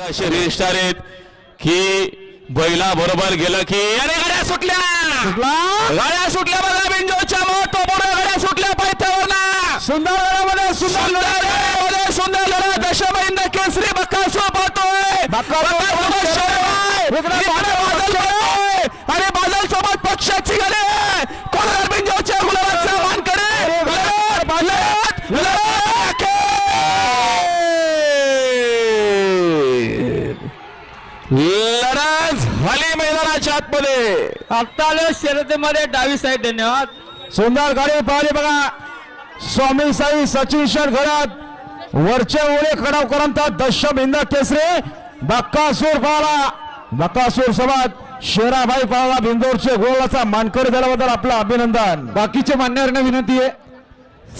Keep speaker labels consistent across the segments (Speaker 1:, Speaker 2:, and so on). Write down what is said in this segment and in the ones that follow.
Speaker 1: असे रजिस्टार आहेत की बैला बरोबर गेलं की अरे गाड्या सुटल्या! गाड्या सुटल्या बघा बिंजोच्या मोठो पुढे गाड्या सुटल्या पायथ्यावर
Speaker 2: सुंदर लढामध्ये
Speaker 1: सुंदर लढाईमध्ये सुंदर लढा दशमहिंद केसरी पाहतोय.
Speaker 2: इकडे
Speaker 1: बादल आहे. आणि बादल सोबत पक्षाची गाडी आहे. कोलार बिंजोच्या गुलाबाचा मान करे लढत, लढत, लढत. लढत झाली मैदानाच्या आतमध्ये.
Speaker 3: आता आलो शर्यतीमध्ये डावी साईड धन्यवाद.
Speaker 2: सुंदर गाडी पाहिली बघा. स्वामी साई सचिन शेठ घरात वरचे ओळे कडावकरांचा दशम हिंद केसरी बक्कासूर पाहला बक्कासूर सोबत शेराभाई पाहला बिंदोरचे गोलाचा मानकरी झाल्याबद्दल आपलं अभिनंदन. बाकीचे मान्यवरांना विनंती आहे.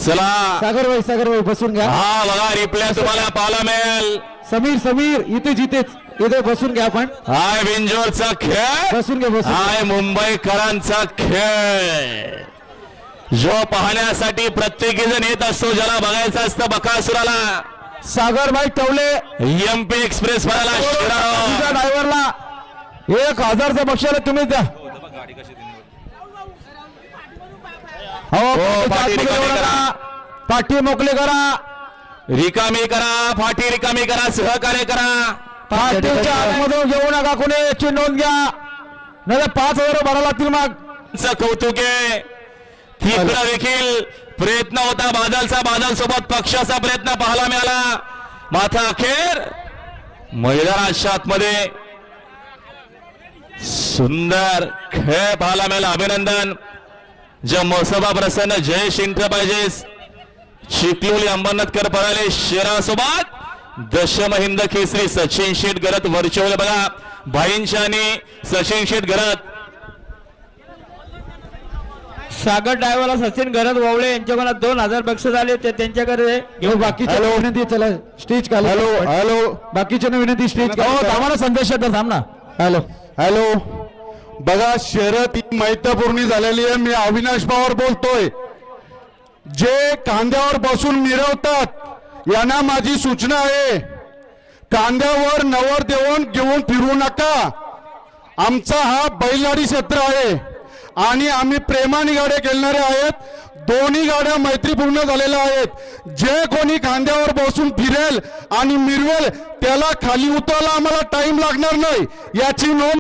Speaker 1: चला.
Speaker 2: सागरभाई सागरभाई बसून घ्या.
Speaker 1: हा बघा रिप्ले तुम्हाला पाहायला मिळेल.
Speaker 2: समीर समीर इथे जिथेच. इथे बसून घ्या आपण.
Speaker 1: हाय बिंजोरचा खेळ.
Speaker 2: बसून घ्या बसून
Speaker 1: हाय मुंबईकरांचा खेळ. जो पाहण्यासाठी प्रत्येकी जण येत असतो ज्याला बघायचं असतं बकासुराला.
Speaker 2: सागरभाई टवले.
Speaker 1: एमपी एक्सप्रेस भरायला.
Speaker 2: ड्रायव्हरला. एक हजारचं बक्षाला तुम्ही द्या. हो
Speaker 1: पाठी
Speaker 2: पाठी मोकळी करा.
Speaker 1: रिकामी करा फाटी रिकामी करा सहकार्य करा.
Speaker 2: पाठीच्या आतमधून घेऊ नका कोणी याची नोंद घ्या. नाही पाच हजार भरावं लागतील मग.
Speaker 1: कौतुक आहे. तिकडं देखील प्रयत्न होता. बादलचा बादल सोबत पक्षाचा प्रयत्न पाहायला मिळाला. माथा अखेर मैदानाच्या आतमध्ये सुंदर खेळ पाहायला मिळाला. अभिनंदन. जय मोसबा प्रसन्न जय एंटरप्राइजेस चिखलोली अंबरनाथकर पराले शेरासोबत दशमहिंद केसरी सचिन शेठ गरत वर्चवलं बघा. भाईंच्या आणि सचिन शेठ गरत.
Speaker 3: सागर ड्रायव्हरला सचिन घरात वावळे यांच्याकडून दोन हजार बक्षीस आले ते त्यांच्याकडे घेऊन
Speaker 2: बाकीच्या विनंती चला स्टेज खाली हॅलो हॅलो. बाकीच्या विनंती स्टेज आम्हाला संदेश येतात थांब ना. हॅलो.
Speaker 4: हॅलो. बघा शर्यत ही मैत्रपूर्णी झालेली आहे. मी अविनाश पवार बोलतोय. जे कांद्यावर बसून मिरवतात यांना माझी सूचना आहे. कांद्यावर नवर देऊन घेऊन फिरू नका. आमचा हा बैलगाडी क्षेत्र आहे आणि आम्ही प्रेमाने गाड्या खेळणारे आहेत. दोन्ही गाड्या मैत्रीपूर्ण झालेल्या आहेत. जे कोणी खांद्यावर बसून फिरेल आणि मिरवेल त्याला खाली उतरायला आम्हाला टाइम लागणार नाही. याची नोंद